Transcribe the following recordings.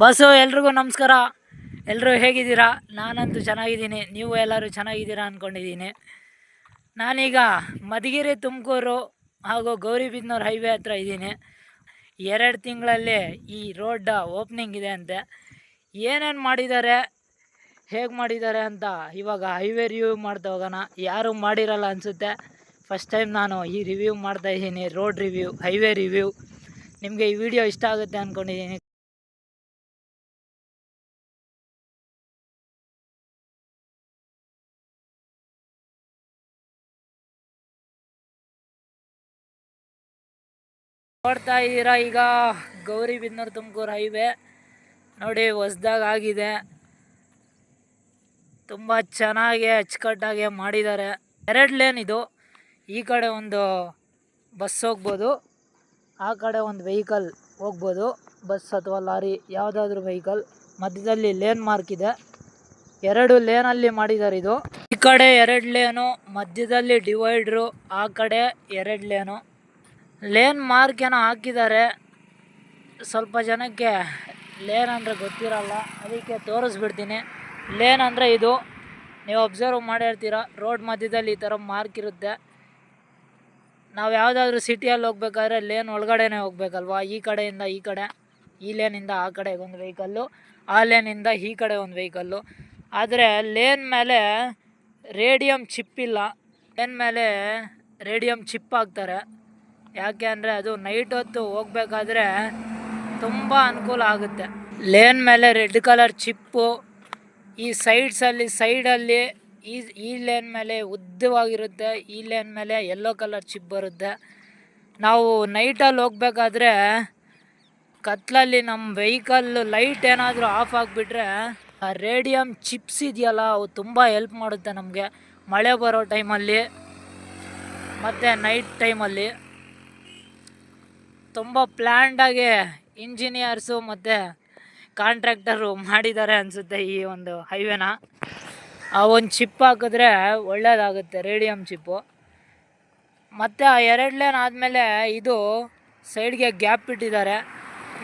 Bus ಎಲ್ರಿಗೂ ನಮಸ್ಕಾರ. ಎಲ್ಲರೂ ಹೇಗಿದ್ದೀರಾ? ನಾನಂತೂ ಚೆನ್ನಾಗಿದ್ದೀನಿ. ನೀವು ಎಲ್ಲರೂ ಚೆನ್ನಾಗಿದ್ದೀರಾ ಅಂದ್ಕೊಂಡಿದ್ದೀನಿ ನಾನೀಗ ಮಧುಗಿರಿ ತುಮಕೂರು ಹಾಗೂ ಗೌರಿಬಿದ್ನೂರು ಹೈವೇ ಹತ್ರ ಇದ್ದೀನಿ. ಎರಡು ತಿಂಗಳಲ್ಲಿ ಈ ರೋಡ್ ಓಪನಿಂಗ್ ಇದೆ ಅಂತೆ. ಏನೇನು ಮಾಡಿದ್ದಾರೆ? ಹೇಗೆ ಮಾಡಿದ್ದಾರೆ ಅಂತ ಇವಾಗ ಹೈವೇ ರಿವ್ಯೂ ಮಾಡ್ತಾ ಹೋಗೋಣ. ಯಾರು ಮಾಡಿರಲ್ಲ ಅನಿಸುತ್ತೆ. ಫಸ್ಟ್ ಟೈಮ್ ನಾನು ಈ ರಿವ್ಯೂ ಮಾಡ್ತಾ ಇದ್ದೀನಿ. Road review, highway review. ನಿಮಗೆ ಈ ವಿಡಿಯೋ ಇಷ್ಟ ಆಗುತ್ತೆ ಅಂದ್ಕೊಂಡಿದ್ದೀನಿ ನೋಡ್ತಾ ಇದ್ದೀರಾ? ಈಗ ಗೌರಿಬಿದನೂರು ತುಮಕೂರು ಹೈವೇ ನೋಡಿ ಹೊಸ್ದಾಗ ಆಗಿದೆ. ತುಂಬ ಚೆನ್ನಾಗಿ ಅಚ್ಚುಕಟ್ಟಾಗಿ ಮಾಡಿದ್ದಾರೆ. ಎರಡು ಲೇನ್ ಇದು. ಈ ಕಡೆ ಒಂದು ಬಸ್ ಹೋಗ್ಬೋದು. ಆ ಕಡೆ ಒಂದು ವೆಹಿಕಲ್ ಹೋಗ್ಬೋದು. ಬಸ್ ಅಥವಾ ಲಾರಿ, ಯಾವುದಾದ್ರೂ ವೆಹಿಕಲ್. ಮಧ್ಯದಲ್ಲಿ ಲೇನ್ ಮಾರ್ಕ್ ಇದೆ. ಎರಡು ಲೇನಲ್ಲಿ ಮಾಡಿದ್ದಾರೆ ಇದು. ಈ ಕಡೆ ಎರಡು ಲೇನು, ಮಧ್ಯದಲ್ಲಿ ಡಿವೈಡ್ರು, ಆ ಕಡೆ ಎರಡು ಲೇನು. ಲೇನ್ ಮಾರ್ಕ್ ಏನೋ ಹಾಕಿದ್ದಾರೆ. ಸ್ವಲ್ಪ ಜನಕ್ಕೆ ಲೇನ್ ಅಂದರೆ ಗೊತ್ತಿರಲ್ಲ, ಅದಕ್ಕೆ ತೋರಿಸ್ಬಿಡ್ತೀನಿ. ಲೇನ್ ಅಂದರೆ ಇದು. ನೀವು ಅಬ್ಸರ್ವ್ ಮಾಡಿರ್ತೀರಾ ರೋಡ್ ಮಧ್ಯದಲ್ಲಿ ಈ ಥರ ಮಾರ್ಕ್ ಇರುತ್ತೆ. ನಾವು ಯಾವುದಾದ್ರೂ ಸಿಟಿಯಲ್ಲಿ ಹೋಗ್ಬೇಕಾದ್ರೆ ಲೇನ್ ಒಳಗಡೆನೇ ಹೋಗ್ಬೇಕಲ್ವಾ? ಈ ಕಡೆಯಿಂದ ಈ ಕಡೆ, ಈ ಲೇನಿಂದ ಆ ಕಡೆ ಒಂದು ವೆಹಿಕಲ್ಲು ಆ ಲೇನಿಂದ ಈ ಕಡೆ ಒಂದು ವೆಹಿಕಲ್ಲು ಆದರೆ ಲೇನ್ ಮೇಲೆ ರೇಡಿಯಮ್ ಚಿಪ್ ಇಲ್ಲ. ಲೇನ್ ಮೇಲೆ ರೇಡಿಯಮ್ ಚಿಪ್ ಹಾಕ್ತಾರೆ. ಯಾಕೆ ಅಂದರೆ ಅದು ನೈಟ್ ಹೊತ್ತು ಹೋಗ್ಬೇಕಾದ್ರೆ ತುಂಬ ಅನುಕೂಲ ಆಗುತ್ತೆ. ಲೇನ್ ಮೇಲೆ ರೆಡ್ ಕಲರ್ ಚಿಪ್ಪು ಈ ಸೈಡ್ಸಲ್ಲಿ ಸೈಡಲ್ಲಿ ಈ ಈ ಲೇನ್ ಮೇಲೆ ಉದ್ದವಾಗಿರುತ್ತೆ, ಈ ಲೇನ್ ಮೇಲೆ ಯೆಲ್ಲೋ ಕಲರ್ ಚಿಪ್ ಬರುತ್ತೆ. ನಾವು ನೈಟಲ್ಲಿ ಹೋಗ್ಬೇಕಾದ್ರೆ ಕತ್ಲಲ್ಲಿ ನಮ್ಮ ವೆಹಿಕಲ್ ಲೈಟ್ ಏನಾದರೂ ಆಫ್ ಆಗಿಬಿಟ್ರೆ ಆ ರೇಡಿಯಮ್ ಚಿಪ್ಸ್ ಇದೆಯಲ್ಲ, ಅವು ತುಂಬ ಹೆಲ್ಪ್ ಮಾಡುತ್ತೆ ನಮಗೆ. ಮಳೆ ಬರೋ ಟೈಮಲ್ಲಿ ಮತ್ತು ನೈಟ್ ಟೈಮಲ್ಲಿ ತುಂಬ ಪ್ಲ್ಯಾಂಡಾಗಿ ಇಂಜಿನಿಯರ್ಸು ಮತ್ತು ಕಾಂಟ್ರಾಕ್ಟರು ಮಾಡಿದ್ದಾರೆ ಅನಿಸುತ್ತೆ ಈ ಒಂದು ಹೈವೇನ ಆ ಒಂದು ಚಿಪ್ ಹಾಕಿದ್ರೆ ಒಳ್ಳೆಯದಾಗುತ್ತೆ ರೇಡಿಯಮ್ ಚಿಪ್ಪು ಮತ್ತು ಆ ಎರಡು ಲೇನ್ ಆದಮೇಲೆ ಇದು ಸೈಡ್ಗೆ ಗ್ಯಾಪ್ ಬಿಟ್ಟಿದ್ದಾರೆ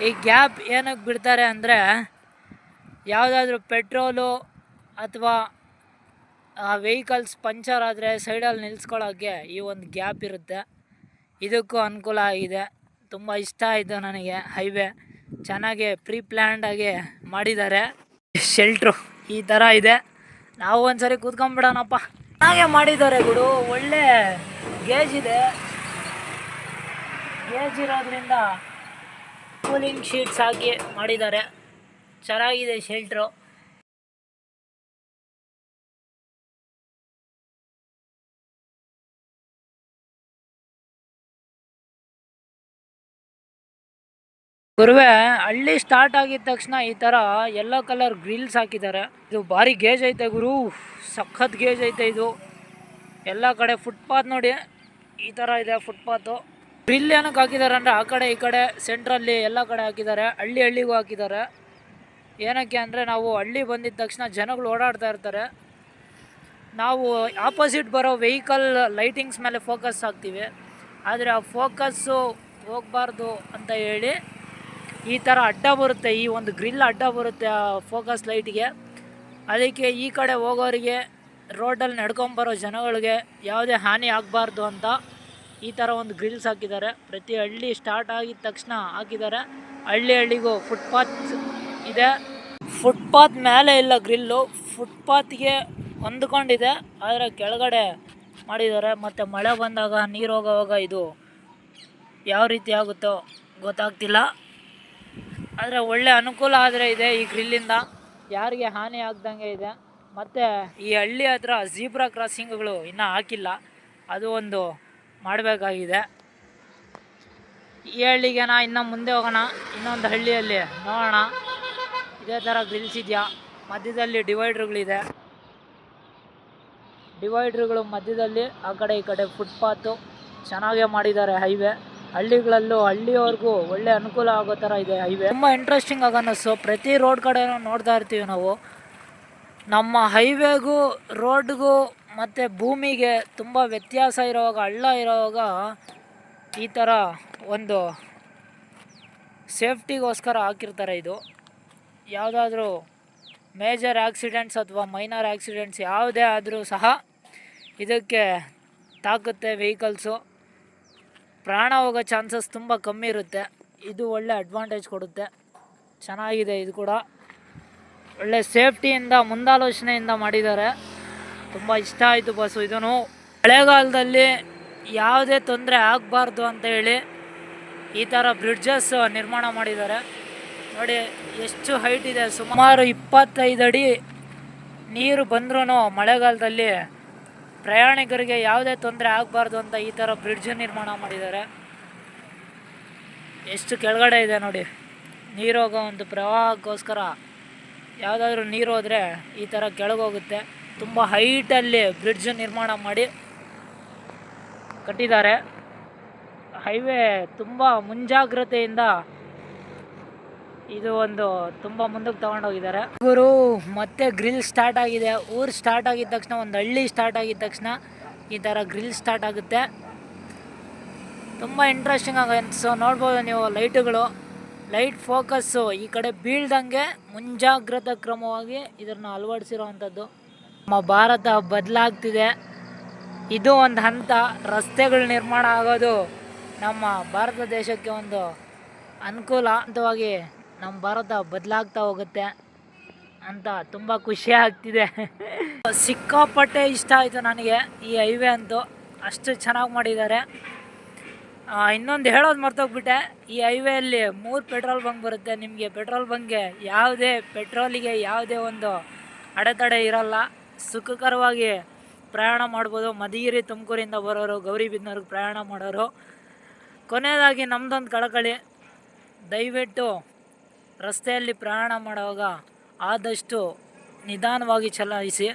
ಈ ಗ್ಯಾಪ್ ಏನಕ್ಕೆ ಬಿಡ್ತಾರೆ ಅಂದರೆ ಯಾವುದಾದ್ರೂ ಪೆಟ್ರೋಲು ಅಥವಾ, ಆ ವೆಹಿಕಲ್ಸ್ ಪಂಚರ್ ಆದರೆ ಸೈಡಲ್ಲಿ ನಿಲ್ಸ್ಕೊಳ್ಳೋಕ್ಕೆ ಈ ಒಂದು ಗ್ಯಾಪ್ ಇರುತ್ತೆ. ಇದಕ್ಕೂ ಅನುಕೂಲ ಆಗಿದೆ. ತುಂಬ ಇಷ್ಟ ಆಯಿತು ನನಗೆ. ಹೈವೇ ಚೆನ್ನಾಗಿ ಪ್ರೀ ಪ್ಲ್ಯಾಂಡಾಗಿ ಮಾಡಿದ್ದಾರೆ. ಶೆಲ್ಟ್ರು ಈ ಥರ ಇದೆ. ನಾವು ಒಂದ್ಸರಿ ಕೂತ್ಕೊಂಬಿಡೋಣಪ್ಪ. ಚೆನ್ನಾಗೆ ಮಾಡಿದ್ದಾರೆ ಗುಡು ಒಳ್ಳೆ ಗೇಜ್ ಇದೆ. ಗೇಜ್ ಇರೋದ್ರಿಂದ ಕೂಲಿಂಗ್ ಶೀಟ್ಸ್ ಹಾಕಿ ಮಾಡಿದ್ದಾರೆ. ಚೆನ್ನಾಗಿದೆ ಶೆಲ್ಟ್ರು. ಗುರುವೆ, ಹಳ್ಳಿ ಸ್ಟಾರ್ಟ್ ಆಗಿದ ತಕ್ಷಣ ಈ ಥರ ಎಲ್ಲೋ ಕಲರ್ ಗ್ರಿಲ್ಸ್ ಹಾಕಿದ್ದಾರೆ ಇದು ಭಾರಿ ಗೇಜ್ ಐತೆ ಗುರು. ಸಖತ್ ಗೇಜ್ ಐತೆ ಇದು. ಎಲ್ಲ ಕಡೆ ಫುಟ್ಪಾತ್ ನೋಡಿ, ಈ ಥರ ಇದೆ ಫುಟ್ಪಾತು ಗ್ರಿಲ್ ಏನಕ್ಕೆ ಹಾಕಿದ್ದಾರೆ ಅಂದರೆ, ಆ ಕಡೆ ಈ ಕಡೆ ಸೆಂಟ್ರಲ್ಲಿ ಎಲ್ಲ ಕಡೆ ಹಾಕಿದ್ದಾರೆ ಹಳ್ಳಿ ಹಳ್ಳಿಗೂ ಹಾಕಿದ್ದಾರೆ ಏನಕ್ಕೆ ಅಂದರೆ, ನಾವು ಹಳ್ಳಿ ಬಂದಿದ್ದ ತಕ್ಷಣ ಜನಗಳು ಓಡಾಡ್ತಾ ಇರ್ತಾರೆ. ನಾವು ಆಪೋಸಿಟ್ ಬರೋ ವೆಹಿಕಲ್ ಲೈಟಿಂಗ್ಸ್ ಮೇಲೆ ಫೋಕಸ್ ಹಾಕ್ತೀವಿ. ಆದರೆ ಆ ಫೋಕಸ್ಸು ಹೋಗಬಾರ್ದು ಅಂತ ಹೇಳಿ ಈ ಥರ ಅಡ್ಡ ಬರುತ್ತೆ, ಈ ಒಂದು ಗ್ರಿಲ್ ಅಡ್ಡ ಬರುತ್ತೆ ಆ ಫೋಕಸ್ ಲೈಟಿಗೆ ಅದಕ್ಕೆ ಈ ಕಡೆ ಹೋಗೋರಿಗೆ ರೋಡಲ್ಲಿ ನಡ್ಕೊಂಬರೋ ಜನಗಳಿಗೆ ಯಾವುದೇ ಹಾನಿ ಆಗಬಾರ್ದು ಅಂತ ಈ ಥರ ಒಂದು ಗ್ರಿಲ್ಸ್ ಹಾಕಿದ್ದಾರೆ. ಪ್ರತಿ ಹಳ್ಳಿ ಸ್ಟಾರ್ಟ್ ಆಗಿದ ತಕ್ಷಣ ಹಾಕಿದ್ದಾರೆ. ಹಳ್ಳಿ ಹಳ್ಳಿಗೂ ಫುಟ್ಪಾತ್ ಇದೆ. ಫುಟ್ಪಾತ್ ಮೇಲೆ ಇಲ್ಲ ಗ್ರಿಲ್ಲು ಫುಟ್ಪಾತ್ಗೆ ಹೊಂದ್ಕೊಂಡಿದೆ. ಆದರೆ ಕೆಳಗಡೆ ಮಾಡಿದ್ದಾರೆ. ಮತ್ತು ಮಳೆ ಬಂದಾಗ ನೀರು ಹೋಗೋವಾಗ ಇದು ಯಾವ ರೀತಿ ಆಗುತ್ತೋ ಗೊತ್ತಾಗ್ತಿಲ್ಲ. ಆದರೆ ಒಳ್ಳೆ ಅನುಕೂಲ ಆದರೆ ಇದೆ ಈ ಗ್ರಿಲ್ಲಿಂದ. ಯಾರಿಗೆ ಹಾನಿ ಆಗ್ದಂಗೆ ಇದೆ. ಮತ್ತು ಈ ಹಳ್ಳಿ ಹತ್ರ ಜೀಬ್ರಾ ಕ್ರಾಸಿಂಗ್ಗಳು ಇನ್ನೂ ಹಾಕಿಲ್ಲ. ಅದು ಒಂದು ಮಾಡಬೇಕಾಗಿದೆ. ಈ ಹಳ್ಳಿಗೆ ನಾ ಇನ್ನು ಮುಂದೆ ಹೋಗೋಣ. ಇನ್ನೊಂದು ಹಳ್ಳಿಯಲ್ಲಿ ನೋಡೋಣ. ಇದೇ ಥರ ಗ್ರಿಲ್ಸ್ ಇದೆಯಾ? ಮಧ್ಯದಲ್ಲಿ ಡಿವೈಡ್ರುಗಳಿದೆ. ಡಿವೈಡ್ರುಗಳು ಮಧ್ಯದಲ್ಲಿ ಆ ಕಡೆ ಈ ಕಡೆ ಫುಟ್ಪಾತು ಚೆನ್ನಾಗೇ ಮಾಡಿದ್ದಾರೆ ಹೈವೇ. ಹಳ್ಳಿಗಳಲ್ಲೂ ಹಳ್ಳಿಯವ್ರಿಗೂ ಒಳ್ಳೆ ಅನುಕೂಲ ಆಗೋ ಥರ ಇದೆ ಹೈವೇ. ತುಂಬ ಇಂಟ್ರೆಸ್ಟಿಂಗ್ ಆಗ ಅನ್ನಿಸ್ತು ಪ್ರತಿ ರೋಡ್ ಕಡೆ ನೋಡ್ತಾ ಇರ್ತೀವಿ ನಾವು. ನಮ್ಮ ಹೈವೇಗೂ, ರೋಡ್ಗೂ ಮತ್ತು ಭೂಮಿಗೆ ತುಂಬ ವ್ಯತ್ಯಾಸ ಇರೋವಾಗ, ಹಳ್ಳ ಇರೋವಾಗ ಈ ಥರ ಒಂದು ಸೇಫ್ಟಿಗೋಸ್ಕರ ಹಾಕಿರ್ತಾರೆ ಇದು. ಯಾವುದಾದ್ರೂ ಮೇಜರ್ ಆಕ್ಸಿಡೆಂಟ್ಸ್ ಅಥವಾ ಮೈನರ್ ಆಕ್ಸಿಡೆಂಟ್ಸ್ ಯಾವುದೇ ಆದರೂ ಸಹ ಇದಕ್ಕೆ ತಾಕುತ್ತೆ ವೆಹಿಕಲ್ಸು ಪ್ರಾಣ ಹೋಗೋ ಚಾನ್ಸಸ್ ತುಂಬ ಕಮ್ಮಿ ಇರುತ್ತೆ. ಇದು ಒಳ್ಳೆ ಅಡ್ವಾಂಟೇಜ್ ಕೊಡುತ್ತೆ. ಚೆನ್ನಾಗಿದೆ ಇದು ಕೂಡ. ಒಳ್ಳೆ ಸೇಫ್ಟಿಯಿಂದ ಮುಂದಾಲೋಚನೆಯಿಂದ ಮಾಡಿದ್ದಾರೆ. ತುಂಬ ಇಷ್ಟ ಆಯಿತು ಬಸ್ಸು ಇದನ್ನು. ಮಳೆಗಾಲದಲ್ಲಿ ಯಾವುದೇ ತೊಂದರೆ ಆಗಬಾರ್ದು ಅಂತ ಹೇಳಿ ಈ ಥರ ಬ್ರಿಡ್ಜಸ್ ನಿರ್ಮಾಣ ಮಾಡಿದ್ದಾರೆ. ನೋಡಿ, ಎಷ್ಟು ಹೈಟ್ ಇದೆ. ಸುಮಾರು ಇಪ್ಪತ್ತೈದು ಅಡಿ ನೀರು ಬಂದ್ರೂ ಮಳೆಗಾಲದಲ್ಲಿ ಪ್ರಯಾಣಿಕರಿಗೆ ಯಾವುದೇ ತೊಂದರೆ ಆಗಬಾರ್ದು ಅಂತ ಈ ಥರ ಬ್ರಿಡ್ಜ್ ನಿರ್ಮಾಣ ಮಾಡಿದ್ದಾರೆ. ಎಷ್ಟು ಕೆಳಗಡೆ ಇದೆ ನೋಡಿ. ನೀರು ಹೋಗೋ ಒಂದು ಪ್ರವಾಹಕ್ಕೋಸ್ಕರ ಯಾವುದಾದ್ರೂ ನೀರು ಹೋದರೆ ಈ ಥರ ಕೆಳಗೋಗುತ್ತೆ. ತುಂಬ ಹೈಟಲ್ಲಿ ಬ್ರಿಡ್ಜ್ ನಿರ್ಮಾಣ ಮಾಡಿ ಕಟ್ಟಿದ್ದಾರೆ. ಹೈವೇ ತುಂಬ ಮುಂಜಾಗ್ರತೆಯಿಂದ ಇದು ಒಂದು ತುಂಬ ಮುಂದಕ್ಕೆ ತಗೊಂಡೋಗಿದ್ದಾರೆ ಇವರು ಮತ್ತೆ ಗ್ರಿಲ್ ಸ್ಟಾರ್ಟ್ ಆಗಿದೆ. ಊರು ಸ್ಟಾರ್ಟ್ ಆಗಿದ ತಕ್ಷಣ, ಒಂದು ಹಳ್ಳಿ ಸ್ಟಾರ್ಟ್ ಆಗಿದ ತಕ್ಷಣ ಈ ಥರ ಗ್ರಿಲ್ ಸ್ಟಾರ್ಟ್ ಆಗುತ್ತೆ. ತುಂಬ ಇಂಟ್ರೆಸ್ಟಿಂಗ್ ಆಗ ಸೊ ನೋಡ್ಬೋದು ನೀವು ಲೈಟುಗಳು. ಲೈಟ್ ಫೋಕಸ್ಸು ಈ ಕಡೆ ಬೀಳ್ದಂಗೆ ಮುಂಜಾಗ್ರತಾ ಕ್ರಮವಾಗಿ ಇದನ್ನು ಅಳವಡಿಸಿರುವಂಥದ್ದು. ನಮ್ಮ ಭಾರತ ಬದಲಾಗ್ತಿದೆ. ಇದು ಒಂದು ಹಂತ. ರಸ್ತೆಗಳು ನಿರ್ಮಾಣ ಆಗೋದು ನಮ್ಮ ಭಾರತ ದೇಶಕ್ಕೆ ಒಂದು ಅನುಕೂಲ. ಹಂತವಾಗಿ ನಮ್ಮ ಭಾರತ ಬದಲಾಗ್ತಾ ಹೋಗುತ್ತೆ ಅಂತ ತುಂಬ ಖುಷಿ ಆಗ್ತಿದೆ. ಸಿಕ್ಕಾಪಟ್ಟೆ ಇಷ್ಟ ಆಯಿತು ನನಗೆ ಈ ಹೈವೇ ಅಂತೂ. ಅಷ್ಟು ಚೆನ್ನಾಗಿ ಮಾಡಿದ್ದಾರೆ. ಇನ್ನೊಂದು ಹೇಳೋದು ಮರ್ತೋಗ್ಬಿಟ್ಟೆ. ಈ ಹೈವೇಯಲ್ಲಿ ಮೂರು ಪೆಟ್ರೋಲ್ ಬಂಕ್ ಬರುತ್ತೆ. ನಿಮಗೆ ಪೆಟ್ರೋಲ್ ಬಂಕ್ಗೆ ಯಾವುದೇ, ಪೆಟ್ರೋಲಿಗೆ ಯಾವುದೇ ಒಂದು ಅಡೆತಡೆ ಇರಲ್ಲ. ಸುಖಕರವಾಗಿ ಪ್ರಯಾಣ ಮಾಡ್ಬೋದು. ಮಧುಗಿರಿ ತುಮಕೂರಿಂದ ಬರೋರು ಗೌರಿಬಿದನೂರಿಗೆ ಪ್ರಯಾಣ ಮಾಡೋರು. ಕೊನೆಯದಾಗಿ ನಮ್ಮದೊಂದು ಕಳಕಳಿ. ದಯವಿಟ್ಟು ರಸ್ತೆಯಲ್ಲಿ ಪ್ರಯಾಣ ಮಾಡುವಾಗ ಆದಷ್ಟು ನಿಧಾನವಾಗಿ ಚಲಾಯಿಸಿ,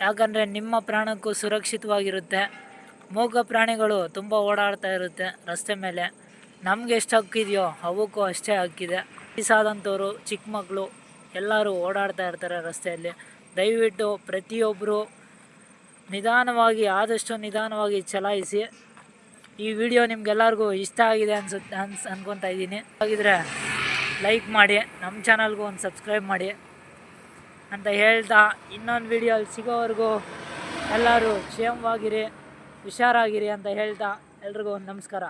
ಯಾಕಂದರೆ ನಿಮ್ಮ ಪ್ರಾಣಕ್ಕೂ ಸುರಕ್ಷಿತವಾಗಿರುತ್ತೆ. ಮೂಗ ಪ್ರಾಣಿಗಳು ತುಂಬ ಓಡಾಡ್ತಾ ಇರುತ್ತೆ ರಸ್ತೆ ಮೇಲೆ. ನಮ್ಗೆ ಎಷ್ಟು ಹಕ್ಕಿದೆಯೋ ಅವಕ್ಕೂ ಅಷ್ಟೇ ಹಕ್ಕಿದೆ ವಯಸ್ಸಾದಂಥವ್ರು ಚಿಕ್ಕ ಮಕ್ಕಳು ಎಲ್ಲರೂ ಓಡಾಡ್ತಾ ಇರ್ತಾರೆ ರಸ್ತೆಯಲ್ಲಿ. ದಯವಿಟ್ಟು ಪ್ರತಿಯೊಬ್ಬರು ನಿಧಾನವಾಗಿ, ಆದಷ್ಟು ನಿಧಾನವಾಗಿ ಚಲಾಯಿಸಿ. ಈ ವಿಡಿಯೋ ನಿಮ್ಗೆಲ್ಲರಿಗೂ ಇಷ್ಟ ಆಗಿದೆ ಅನ್ಸುತ್ತೆ, ಅನ್ಸ್, ಅನ್ಕೊತಾ ಇದ್ದೀನಿ. ಹಾಗಿದ್ರೆ ಲೈಕ್ ಮಾಡಿ ನಮ್ಮ ಚಾನಲ್ಗೂ ಒಂದು ಸಬ್ಸ್ಕ್ರೈಬ್ ಮಾಡಿ ಅಂತ ಹೇಳ್ತಾ ಇನ್ನೊಂದು ವಿಡಿಯೋ ಅಲ್ಲಿ ಸಿಗೋವರೆಗೂ ಎಲ್ಲರೂ ಕ್ಷೇಮವಾಗಿರಿ, ಹುಷಾರಾಗಿರಿ ಅಂತ ಹೇಳ್ತಾ ಎಲ್ರಿಗೂ ನಮಸ್ಕಾರ.